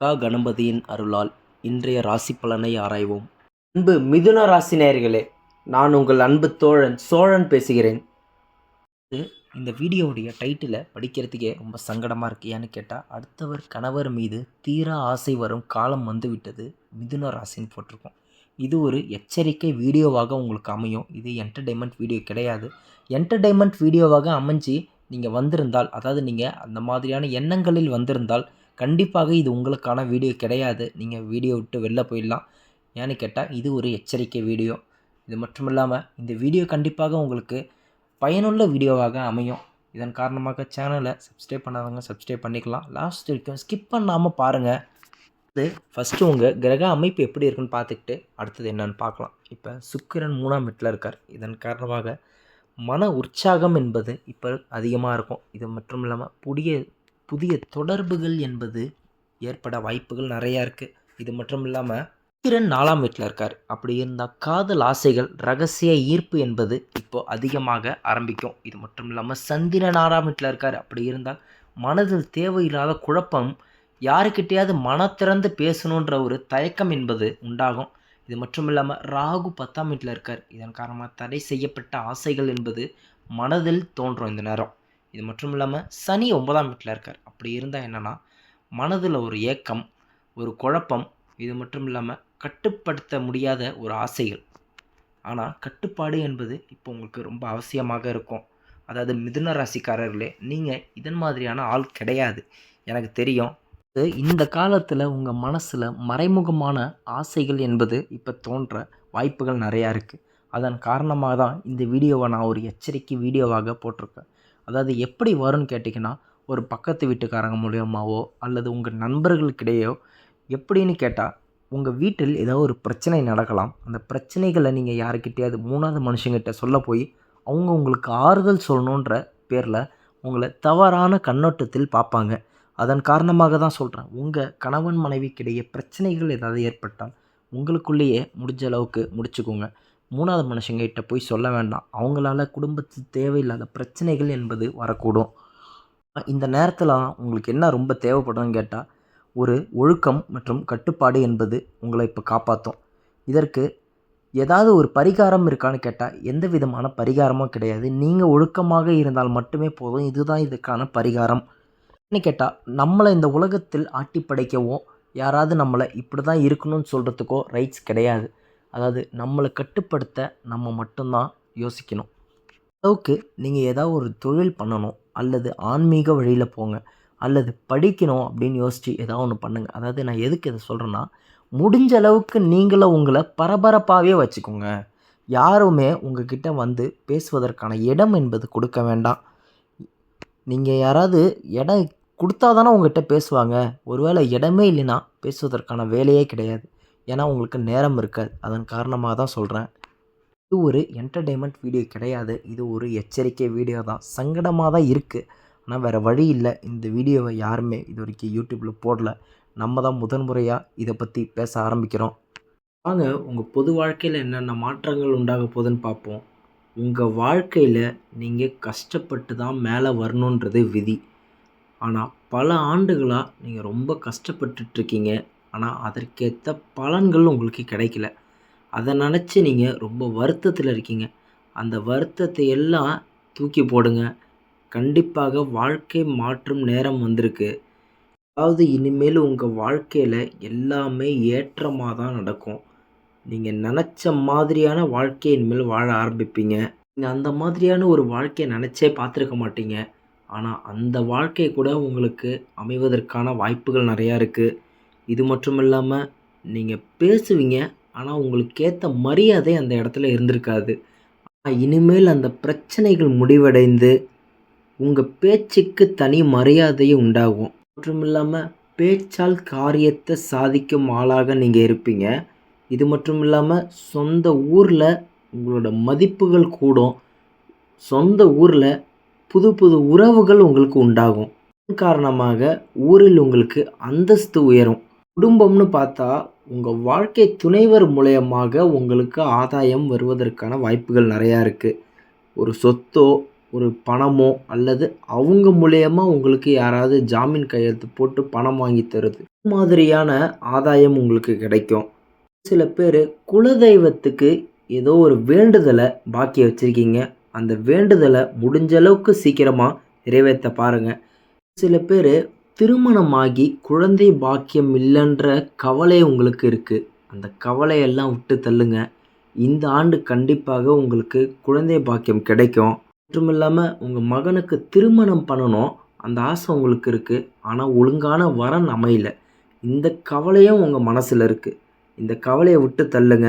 கா கணபதியின் அருளால் இன்றைய ராசி பலனை ஆராய்வோம். அன்பு மிதுன ராசி நேயர்களே நான் உங்கள் அன்பு தோழன் சோழன் பேசுகிறேன். இது இந்த வீடியோவுடைய டைட்டிலை படிக்கிறதுக்கே ரொம்ப சங்கடமாக இருக்கு ஏன்னு கேட்டால் அடுத்தவர் கணவர் மீது தீரா ஆசை வரும் காலம் வந்துவிட்டது மிதுன ராசின்னு போட்டிருக்கோம். இது ஒரு எச்சரிக்கை வீடியோவாக உங்களுக்கு அமையும். இது என்டர்டெயின்மெண்ட் வீடியோ கிடையாது. என்டர்டெயின்மெண்ட் வீடியோவாக அமைஞ்சு நீங்கள் வந்திருந்தால் அதாவது நீங்கள் அந்த மாதிரியான எண்ணங்களில் வந்திருந்தால் கண்டிப்பாக இது உங்களுக்கான வீடியோ கிடையாது. நீங்கள் வீடியோ விட்டு வெளில போயிடலாம். ஏன்னு கேட்டால் இது ஒரு எச்சரிக்கை வீடியோ. இது மட்டும் இல்லாமல் இந்த வீடியோ கண்டிப்பாக உங்களுக்கு பயனுள்ள வீடியோவாக அமையும். இதன் காரணமாக சேனலை சப்ஸ்கிரைப் பண்ணாதவங்க சப்ஸ்கிரைப் பண்ணிக்கலாம். லாஸ்ட் வரைக்கும் ஸ்கிப் பண்ணாமல் பாருங்கள் இது ஃபஸ்ட்டு உங்கள் கிரக அமைப்பு எப்படி இருக்குன்னு பார்த்துக்கிட்டு அடுத்தது என்னன்னு பார்க்கலாம். இப்போ சுக்கிரன் மூணாம் வீட்டில் இருக்கார். இதன் காரணமாக மன உற்சாகம் என்பது இப்போ அதிகமாக இருக்கும். இது மட்டும் இல்லாமல் புதிய புதிய தொடர்புகள் என்பது ஏற்பட வாய்ப்புகள் நிறையா இருக்குது இது மட்டும் இல்லாமல் கிரண் நாலாம் வீட்டில் இருக்கார். அப்படி இருந்தால் காதல் ஆசைகள் ரகசிய ஈர்ப்பு என்பது இப்போ அதிகமாக ஆரம்பிக்கும். இது மட்டும் இல்லாமல் சந்திரன் ஆறாம் வீட்டில் இருக்கார். அப்படி இருந்தால் மனதில் தேவையில்லாத குழப்பம் யாருக்கிட்டையாவது மனத்திறந்து திறந்து பேசணுன்ற ஒரு தயக்கம் என்பது உண்டாகும். இது மட்டும் இல்லாமல் ராகு பத்தாம் வீட்டில் இருக்கார். இதன் காரணமாக தடை செய்யப்பட்ட ஆசைகள் என்பது மனதில் தோன்றும் இந்த நேரம். இது மட்டும் இல்லாமல் சனி ஒன்பதாம் வீட்டில் இருக்கார். அப்படி இருந்தால் என்னென்னா மனதில் ஒரு ஏக்கம் ஒரு குழப்பம் இது மட்டும் இல்லாமல் கட்டுப்படுத்த முடியாத ஒரு ஆசைகள். ஆனால் கட்டுப்பாடு என்பது இப்போ உங்களுக்கு ரொம்ப அவசியமாக இருக்கும். அதாவது மிதுன ராசிக்காரர்களே நீங்கள் இதன் மாதிரியான ஆள் கிடையாது. எனக்கு தெரியும். இந்த காலத்தில் உங்கள் மனசில் மறைமுகமான ஆசைகள் என்பது இப்போ தோன்ற வாய்ப்புகள் நிறையா இருக்குது அதன் காரணமாக தான் இந்த வீடியோவை நான் ஒரு எச்சரிக்கை வீடியோவாக போட்டிருக்கேன். அதாவது எப்படி வரும்னு கேட்டிங்கன்னா ஒரு பக்கத்து வீட்டுக்காரங்க மூலிமாவோ அல்லது உங்கள் நண்பர்களுக்கிடையோ எப்படின்னு கேட்டால் உங்கள் வீட்டில் ஏதோ ஒரு பிரச்சனை நடக்கலாம். அந்த பிரச்சனைகளை நீங்கள் யாருக்கிட்டையாவது மூணாவது மனுஷங்கிட்ட சொல்ல போய் அவங்க உங்களுக்கு ஆறுதல் சொல்லணுன்ற பேரில் உங்களை தவறான கண்ணோட்டத்தில் பார்ப்பாங்க. அதன் காரணமாக தான் சொல்கிறேன் உங்கள் கணவன் மனைவிக்கிடையே பிரச்சனைகள் ஏதாவது ஏற்பட்டால் உங்களுக்குள்ளேயே முடிஞ்ச அளவுக்கு முடிச்சுக்கோங்க. மூணாவது மனுஷங்கிட்ட போய் சொல்ல வேண்டாம். அவங்களால குடும்பத்துக்கு தேவையில்லாத பிரச்சனைகள் என்பது வரக்கூடும். இந்த நேரத்தில் உங்களுக்கு என்ன ரொம்ப தேவைப்படும்னு கேட்டால் ஒரு ஒழுக்கம் மற்றும் கட்டுப்பாடு என்பது உங்களை இப்போ காப்பாற்றும் இதற்கு ஏதாவது ஒரு பரிகாரம் இருக்கான்னு கேட்டால் எந்த விதமான பரிகாரமும் கிடையாது. நீங்கள் ஒழுக்கமாக இருந்தால் மட்டுமே போதும். இதுதான் இதுக்கான பரிகாரம். என்ன கேட்டால் நம்மளை இந்த உலகத்தில் ஆட்டி படைக்கவோ யாராவது நம்மளை இப்படி தான் இருக்கணும்னு சொல்கிறதுக்கோ ரைட்ஸ் கிடையாது. அதாவது நம்மளை கட்டுப்படுத்த நம்ம மட்டும்தான் யோசிக்கணும். அளவுக்கு நீங்கள் ஏதாவது ஒரு தொழில் பண்ணணும் அல்லது ஆன்மீக வழியில் போங்க அல்லது படிக்கணும் அப்படின்னு யோசித்து ஏதாவது ஒன்று பண்ணுங்கள் அதாவது நான் எதுக்கு இதை சொல்கிறேன்னா முடிஞ்ச அளவுக்கு நீங்களும் உங்களை பரபரப்பாகவே வச்சுக்கோங்க. யாருமே உங்ககிட்ட வந்து பேசுவதற்கான இடம் என்பது கொடுக்க வேண்டாம். நீங்கள் யாராவது இடம் கொடுத்தா தானே உங்கள்கிட்ட பேசுவாங்க. ஒருவேளை இடமே இல்லைன்னா பேசுவதற்கான வேலையே கிடையாது. ஏன்னா உங்களுக்கு நேரம் இருக்காது. அதன் காரணமாக தான் சொல்கிறேன் இது ஒரு என்டர்டெயின்மெண்ட் வீடியோ கிடையாது. இது ஒரு எச்சரிக்கை வீடியோ தான். சங்கடமாக தான் இருக்குது ஆனால் வேறு வழி இல்லை. இந்த வீடியோவை யாருமே இது வரைக்கும் யூடியூப்பில் போடல. நம்ம தான் முதன்முறையாக இதை பற்றி பேச ஆரம்பிக்கிறோம். வாங்க உங்கள் பொது வாழ்க்கையில் என்னென்ன மாற்றங்கள் உண்டாக போகுதுன்னு பார்ப்போம். உங்கள் வாழ்க்கையில் நீங்கள் கஷ்டப்பட்டு தான் மேலே வரணுன்றது விதி. ஆனால் பல ஆண்டுகளாக நீங்கள் ரொம்ப கஷ்டப்பட்டுட்ருக்கீங்க ஆனால் அதற்கேற்ற பலன்கள் உங்களுக்கு கிடைக்கல. அதை நினச்சி நீங்கள் ரொம்ப வருத்தத்தில் இருக்கீங்க. அந்த வருத்தத்தை எல்லாம் தூக்கி போடுங்க. கண்டிப்பாக வாழ்க்கை மாற்றும் நேரம் வந்திருக்கு. அதாவது இனிமேல் உங்கள் வாழ்க்கையில் எல்லாமே ஏற்றமாக தான் நடக்கும். நீங்கள் நினச்ச மாதிரியான வாழ்க்கையை இனிமேல் வாழ ஆரம்பிப்பீங்க. நீங்கள் அந்த மாதிரியான ஒரு வாழ்க்கையை நினச்சே பார்த்துருக்க மாட்டீங்க. ஆனால் அந்த வாழ்க்கை கூட உங்களுக்கு அமைவதற்கான வாய்ப்புகள் நிறையா இருக்குது இது மட்டும் இல்லாமல் நீங்கள் பேசுவீங்க ஆனால் உங்களுக்கு ஏற்ற மரியாதை அந்த இடத்துல இருந்திருக்காது. ஆனால் இனிமேல் அந்த பிரச்சனைகள் முடிவடைந்து உங்கள் பேச்சுக்கு தனி மரியாதையும் உண்டாகும். மற்றும் இல்லாமல் பேச்சால் காரியத்தை சாதிக்கும் ஆளாக நீங்கள் இருப்பீங்க. இது மட்டும் இல்லாமல் சொந்த ஊரில் உங்களோட மதிப்புகள் கூடும். சொந்த ஊரில் புது புது உறவுகள் உங்களுக்கு உண்டாகும். காரணமாக ஊரில் உங்களுக்கு அந்தஸ்து உயரும். குடும்பம்னு பார்த்தா உங்கள் வாழ்க்கை துணைவர் மூலயமாக உங்களுக்கு ஆதாயம் வருவதற்கான வாய்ப்புகள் நிறையா இருக்குது ஒரு சொத்தோ ஒரு பணமோ அல்லது அவங்க மூலயமா உங்களுக்கு யாராவது ஜாமீன் கையெழுத்து போட்டு பணம் வாங்கி தருது. மாதிரியான ஆதாயம் உங்களுக்கு கிடைக்கும். சில பேர் குலதெய்வத்துக்கு ஏதோ ஒரு வேண்டுதலை பாக்கி வச்சுருக்கீங்க. அந்த வேண்டுதலை முடிஞ்ச அளவுக்கு சீக்கிரமாக நிறைவேற்ற பாருங்கள் சில பேர் திருமணமாகி குழந்தை பாக்கியம் இல்லைன்ற கவலை உங்களுக்கு இருக்குது அந்த கவலையெல்லாம் விட்டு தள்ளுங்க. இந்த ஆண்டு கண்டிப்பாக உங்களுக்கு குழந்தை பாக்கியம் கிடைக்கும். மற்றும் இல்லாமல் உங்கள் மகனுக்கு திருமணம் பண்ணணும். அந்த ஆசை உங்களுக்கு இருக்குது ஆனால் ஒழுங்கான வரன் அமையல. இந்த கவலையும் உங்கள் மனசில் இருக்குது இந்த கவலையை விட்டு தள்ளுங்க.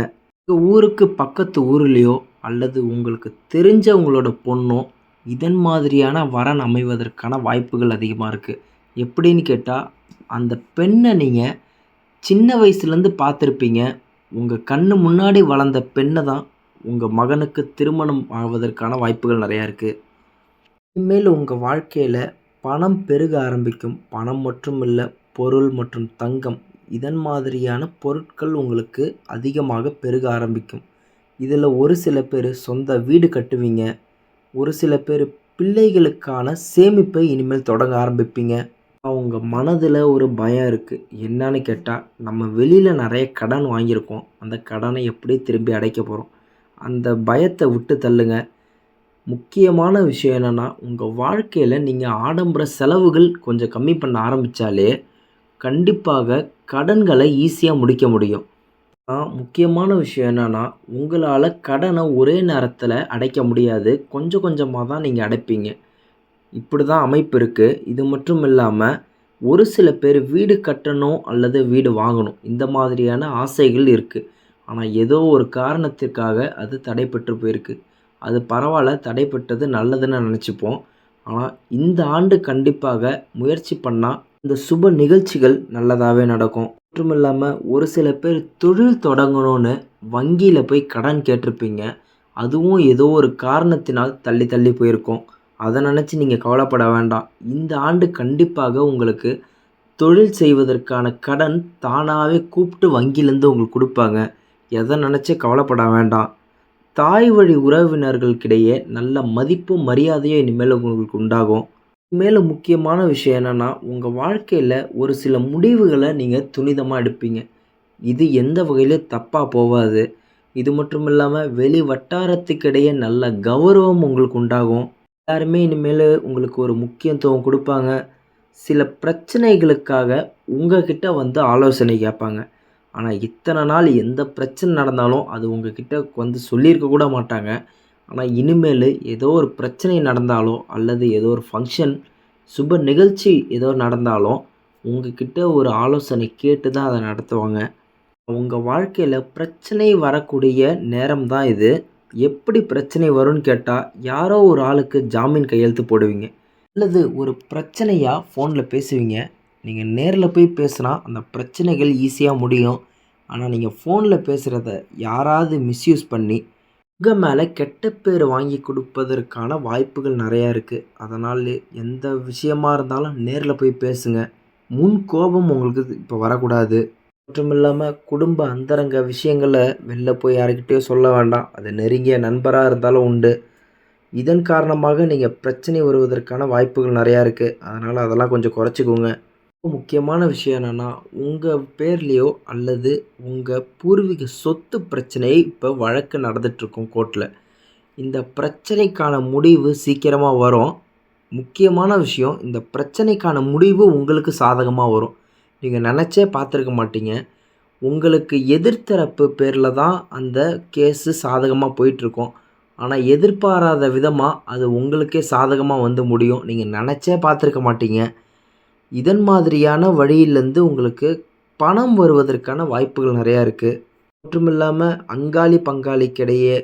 உங்கள் ஊருக்கு பக்கத்து ஊர்லேயோ அல்லது உங்களுக்கு தெரிஞ்ச உங்களோட பொண்ணோ இதன் மாதிரியான வரன் அமைவதற்கான வாய்ப்புகள் அதிகமாக இருக்குது எப்படின்னு கேட்டால் அந்த பெண்ணை நீங்கள் சின்ன வயசுலேருந்து பார்த்துருப்பீங்க. உங்கள் கண்ணு முன்னாடி வளர்ந்த பெண்ணை தான் உங்கள் மகனுக்கு திருமணம் ஆவதற்கான வாய்ப்புகள் நிறையா இருக்குது இனிமேல் உங்கள் வாழ்க்கையில் பணம் பெருக ஆரம்பிக்கும். பணம் மட்டும் இல்லை பொருள் மற்றும் தங்கம் இதன் மாதிரியான பொருட்கள் உங்களுக்கு அதிகமாக பெருக ஆரம்பிக்கும். இதில் ஒரு சில பேர் சொந்த வீடு கட்டுவீங்க. ஒரு சில பேர் பிள்ளைகளுக்கான சேமிப்பை இனிமேல் தொடங்க ஆரம்பிப்பீங்க. அவங்க மனதில் ஒரு பயம் இருக்குது என்னன்னு கேட்டால் நம்ம வெளியில் நிறைய கடன் வாங்கியிருக்கோம். அந்த கடனை எப்படி திரும்பி அடைக்க போகிறோம் அந்த பயத்தை விட்டு தள்ளுங்க. முக்கியமான விஷயம் என்னென்னா உங்கள் வாழ்க்கையில் நீங்கள் ஆடம்பர செலவுகள் கொஞ்சம் கம்மி பண்ண ஆரம்பித்தாலே கண்டிப்பாக கடன்களை ஈஸியாக முடிக்க முடியும். முக்கியமான விஷயம் என்னென்னா உங்களால் கடனை ஒரே நேரத்தில் அடைக்க முடியாது. கொஞ்சம் கொஞ்சமாக தான் நீங்கள் அடைப்பீங்க. இப்படி தான் அமைப்பு இருக்குது இது மட்டும் இல்லாமல் ஒரு சில பேர் வீடு கட்டணும் அல்லது வீடு வாங்கணும். இந்த மாதிரியான ஆசைகள் இருக்குது ஆனால் ஏதோ ஒரு காரணத்திற்காக அது தடைப்பட்டு போயிருக்கு. அது பரவாயில்ல தடைப்பட்டது நல்லதுன்னு நினச்சிப்போம். ஆனால் இந்த ஆண்டு கண்டிப்பாக முயற்சி பண்ணால் இந்த சுப நிகழ்ச்சிகள் நல்லதாகவே நடக்கும். மற்றும் இல்லாமல் ஒரு சில பேர் தொழில் தொடங்கணும்னு வங்கியில் போய் கடன் கேட்டிருப்பீங்க. அதுவும் ஏதோ ஒரு காரணத்தினால் தள்ளி தள்ளி போயிருக்கும். அதை நினச்சி நீங்கள் கவலைப்பட வேண்டாம். இந்த ஆண்டு கண்டிப்பாக உங்களுக்கு தொழில் செய்வதற்கான கடன் தானாகவே கூப்பிட்டு வங்கியிலேருந்து உங்களுக்கு கொடுப்பாங்க. எதை நினச்சி கவலைப்பட வேண்டாம். தாய் வழி உறவினர்களுக்கிடையே நல்ல மதிப்பும் மரியாதையும் இனிமேல் உங்களுக்கு உண்டாகும். மேலும் முக்கியமான விஷயம் என்னென்னா உங்கள் வாழ்க்கையில் ஒரு சில முடிவுகளை நீங்கள் துணிதமாக எடுப்பீங்க. இது எந்த வகையிலும் தப்பாக போகாது இது மட்டும் இல்லாமல் வெளி வட்டாரத்துக்கிடையே நல்ல கௌரவம் உங்களுக்கு உண்டாகும். எல்லாருமே இனிமேல் உங்களுக்கு ஒரு முக்கியத்துவம் கொடுப்பாங்க. சில பிரச்சனைகளுக்காக உங்ககிட்ட வந்து ஆலோசனை கேட்பாங்க. ஆனால் இத்தனை நாள் எந்த பிரச்சனை நடந்தாலும் அது உங்ககிட்ட வந்து சொல்லியிருக்க கூட மாட்டாங்க. ஆனால் இனிமேல் ஏதோ ஒரு பிரச்சனை நடந்தாலோ அல்லது ஏதோ ஒரு ஃபங்க்ஷன் சுப நிகழ்ச்சி ஏதோ நடந்தாலும் உங்ககிட்ட ஒரு ஆலோசனை கேட்டு தான் அதை நடத்துவாங்க. உங்கள் வாழ்க்கையில் பிரச்சனை வரக்கூடிய நேரம் தான் இது. எப்படி பிரச்சனை வரும்னு கேட்டால் யாரோ ஒரு ஆளுக்கு ஜாமீன் கையெழுத்து போடுவீங்க. அல்லது ஒரு பிரச்சனையாக ஃபோனில் பேசுவீங்க. நீங்கள் நேரில் போய் பேசுனா அந்த பிரச்சனைகள் ஈஸியாக முடியும். ஆனால் நீங்கள் ஃபோனில் பேசுகிறத யாராவது மிஸ்யூஸ் பண்ணி உங்கள் மேலே கெட்ட பேர் வாங்கி கொடுப்பதற்கான வாய்ப்புகள் நிறையா இருக்குது அதனால் எந்த விஷயமா இருந்தாலும் நேரில் போய் பேசுங்க. முன் கோபம் உங்களுக்கு இப்போ வரக்கூடாது. மற்றும் இல்லாமல் குடும்ப அந்தரங்க விஷயங்களை வெளில போய் யாருக்கிட்டேயோ சொல்ல வேண்டாம். அது நெருங்கிய நண்பராக இருந்தாலும் உண்டு. இதன் காரணமாக நீங்கள் பிரச்சனை வருவதற்கான வாய்ப்புகள் நிறையா இருக்குது அதனால் அதெல்லாம் கொஞ்சம் குறைச்சிக்கோங்க. முக்கியமான விஷயம் என்னென்னா உங்கள் பேர்லேயோ அல்லது உங்கள் பூர்வீக சொத்து பிரச்சனை இப்போ வழக்கு நடந்துகிட்ருக்கும் கோர்ட்டில் இந்த பிரச்சனைக்கான முடிவு சீக்கிரமாக வரும். முக்கியமான விஷயம் இந்த பிரச்சனைக்கான முடிவு உங்களுக்கு சாதகமாக வரும். நீங்கள் நினச்சே பார்த்துருக்க மாட்டீங்க. உங்களுக்கு எதிர்த்தரப்பு பேரில் தான் அந்த கேஸு சாதகமாக போயிட்டுருக்கோம். ஆனால் எதிர்பாராத விதமாக அது உங்களுக்கே சாதகமாக வந்து முடியும். நீங்கள் நினச்சே பார்த்துருக்க மாட்டீங்க. இதன் மாதிரியான வழியிலேருந்து உங்களுக்கு பணம் வருவதற்கான வாய்ப்புகள் நிறையா இருக்குது மற்றும் இல்லாமல் அங்காளி பங்காளிக்கிடையே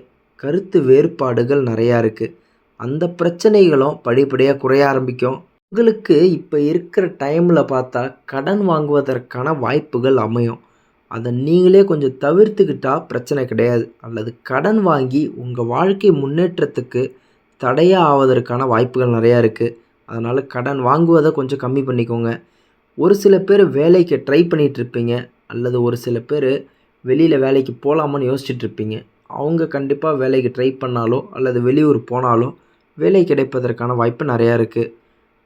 கருத்து வேறுபாடுகள் நிறையா இருக்குது அந்த பிரச்சனைகளும் படிப்படியாக குறைய ஆரம்பிக்கும். உங்களுக்கு இப்போ இருக்கிற டைமில் பார்த்தா கடன் வாங்குவதற்கான வாய்ப்புகள் அமையும். அதை நீங்களே கொஞ்சம் தவிர்த்துக்கிட்டால் பிரச்சனை கிடையாது. அல்லது கடன் வாங்கி உங்கள் வாழ்க்கை முன்னேற்றத்துக்கு தடையாக ஆவதற்கான வாய்ப்புகள் நிறையா இருக்குது அதனால் கடன் வாங்குவதை கொஞ்சம் கம்மி பண்ணிக்கோங்க. ஒரு சில பேர் வேலைக்கு ட்ரை பண்ணிகிட்ருப்பீங்க அல்லது ஒரு சில பேர் வெளியில் வேலைக்கு போகலாமான்னு யோசிச்சுட்ருப்பீங்க அவங்க கண்டிப்பாக வேலைக்கு ட்ரை பண்ணாலோ அல்லது வெளியூர் போனாலோ வேலை கிடைப்பதற்கான வாய்ப்பு நிறையா இருக்குது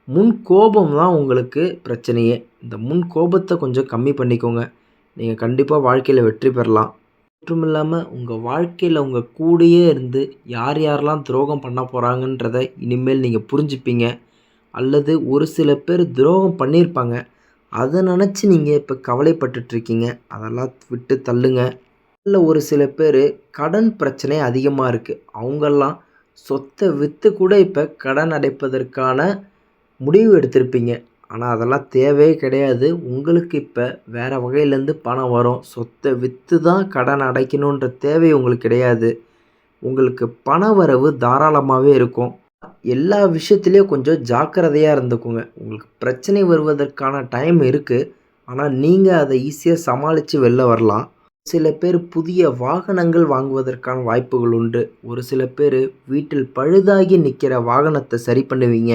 முன் கோபம் தான் உங்களுக்கு பிரச்சனையே. இந்த முன் கோபத்தை கொஞ்சம் கம்மி பண்ணிக்கோங்க. நீங்கள் கண்டிப்பாக வாழ்க்கையில் வெற்றி பெறலாம். மற்றும் இல்லாமல் உங்கள் வாழ்க்கையில் உங்கள் கூடயே இருந்து யார் யாரெல்லாம் துரோகம் பண்ண போகிறாங்கன்றத இனிமேல் நீங்கள் புரிஞ்சுப்பீங்க. அல்லது ஒரு சில பேர் துரோகம் பண்ணியிருப்பாங்க. அதை நினச்சி நீங்கள் இப்போ கவலைப்பட்டுட்ருக்கீங்க. அதெல்லாம் விட்டு தள்ளுங்க. இல்லை ஒரு சில பேர் கடன் பிரச்சனை அதிகமாக இருக்குது அவங்கெல்லாம் சொத்தை விற்று கூட இப்போ கடன் அடைப்பதற்கான முடிவு எடுத்திருப்பீங்க. ஆனால் அதெல்லாம் தேவையே கிடையாது. உங்களுக்கு இப்போ வேறு வகையிலேருந்து பணம் வரும். சொத்தை விற்று தான் கடன் அடைக்கணுன்ற தேவை உங்களுக்கு கிடையாது. உங்களுக்கு பண வரவு தாராளமாகவே இருக்கும். எல்லா விஷயத்துலேயும் கொஞ்சம் ஜாக்கிரதையாக இருந்துக்குங்க. உங்களுக்கு பிரச்சனை வருவதற்கான டைம் இருக்குது ஆனால் நீங்கள் அதை ஈஸியாக சமாளித்து வெளில வரலாம். சில பேர் புதிய வாகனங்கள் வாங்குவதற்கான வாய்ப்புகள் உண்டு. ஒரு சில பேர் வீட்டில் பழுதாகி நிற்கிற வாகனத்தை சரி பண்ணுவீங்க.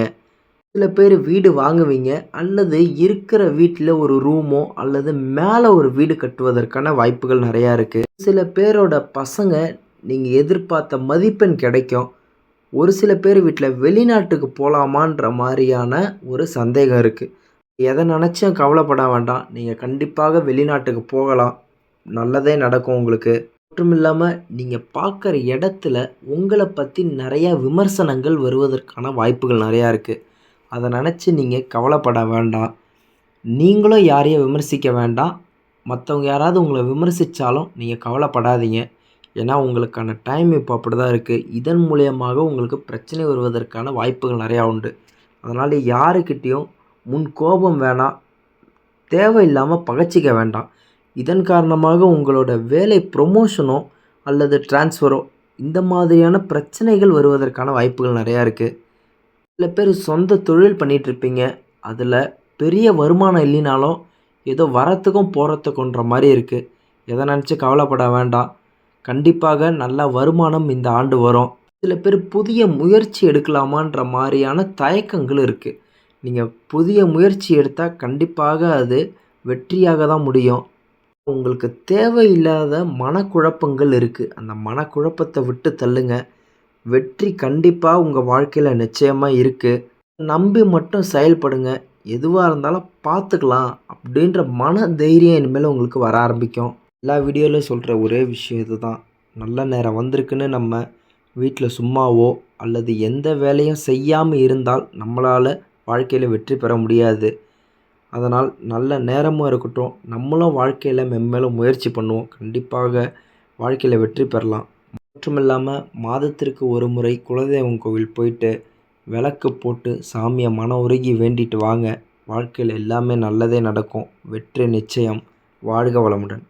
சில பேர் வீடு வாங்குவீங்க அல்லது இருக்கிற வீட்டில் ஒரு ரூமோ அல்லது மேலே ஒரு வீடு கட்டுவதற்கான வாய்ப்புகள் நிறையா இருக்குது சில பேரோட பசங்க நீங்கள் எதிர்பார்த்த மதிப்பெண் கிடைக்கும். ஒரு சில பேர் வீட்டில் வெளிநாட்டுக்கு போகலாமான்ற மாதிரியான ஒரு சந்தேகம் இருக்குது எதை நினச்சும் கவலைப்பட வேண்டாம். நீங்கள் கண்டிப்பாக வெளிநாட்டுக்கு போகலாம். நல்லதே நடக்கும் உங்களுக்கு. மற்றும் இல்லாமல் நீங்கள் பார்க்குற இடத்துல உங்களை பற்றி நிறையா விமர்சனங்கள் வருவதற்கான வாய்ப்புகள் நிறையா இருக்குது அதை நினச்சி நீங்கள் கவலைப்பட வேண்டாம். நீங்களும் யாரையும் விமர்சிக்க வேண்டாம். மற்றவங்க யாராவது உங்களை விமர்சித்தாலும் நீங்கள் கவலைப்படாதீங்க. ஏன்னா உங்களுக்கான டைம் இப்போ அப்படி தான் இருக்குது இதன் மூலியமாக உங்களுக்கு பிரச்சனை வருவதற்கான வாய்ப்புகள் நிறையா உண்டு. அதனால் யாருக்கிட்டேயும் முன் கோபம் வேணாம். தேவையில்லாமல் பகச்சிக்க வேண்டாம். இதன் காரணமாக உங்களோட வேலை ப்ரொமோஷனோ அல்லது ட்ரான்ஸ்ஃபரோ இந்த மாதிரியான பிரச்சனைகள் வருவதற்கான வாய்ப்புகள் நிறையா இருக்குது சில பேர் சொந்த தொழில் பண்ணிகிட்ருப்பீங்க அதில் பெரிய வருமானம் இல்லைனாலும் ஏதோ வரத்துக்கும் போகிறதுக்குன்ற மாதிரி இருக்குது எதை நினச்சி கவலைப்பட வேண்டாம். கண்டிப்பாக நல்ல வருமானம் இந்த ஆண்டு வரும். சில பேர் புதிய முயற்சி எடுக்கலாமான்ற மாதிரியான தயக்கங்கள் இருக்குது நீங்கள் புதிய முயற்சி எடுத்தால் கண்டிப்பாக அது வெற்றியாக தான் முடியும். உங்களுக்கு தேவையில்லாத மனக்குழப்பங்கள் இருக்குது அந்த மனக்குழப்பத்தை விட்டு தள்ளுங்கள் வெற்றி கண்டிப்பாக உங்கள் வாழ்க்கையில் நிச்சயமாக இருக்குது நம்பி மட்டும் செயல்படுங்க. எதுவாக இருந்தாலும் பார்த்துக்கலாம் அப்படின்ற மன தைரியம் இனிமேல் உங்களுக்கு வர ஆரம்பிக்கும். எல்லா வீடியோலையும் சொல்கிற ஒரே விஷயம் இதுதான். நல்ல நேரம் வந்திருக்குன்னு நம்ம வீட்டில் சும்மாவோ அல்லது எந்த வேலையும் செய்யாமல் இருந்தால் நம்மளால் வாழ்க்கையில் வெற்றி பெற முடியாது. அதனால் நல்ல நேரமும் இருக்கட்டும். நம்மளும் வாழ்க்கையில் மென்மேலும் முயற்சி பண்ணுவோம். கண்டிப்பாக வாழ்க்கையில் வெற்றி பெறலாம். மற்றும் இல்லாமல் மாதத்திற்கு ஒரு முறை குலதெய்வம் கோவில் போயிட்டு விளக்கு போட்டு சாமியை மன உருகி வேண்டிட்டு வாங்க. வாழ்க்கையில் எல்லாமே நல்லதே நடக்கும். வெற்றி நிச்சயம். வாழ்க வளமுடன்.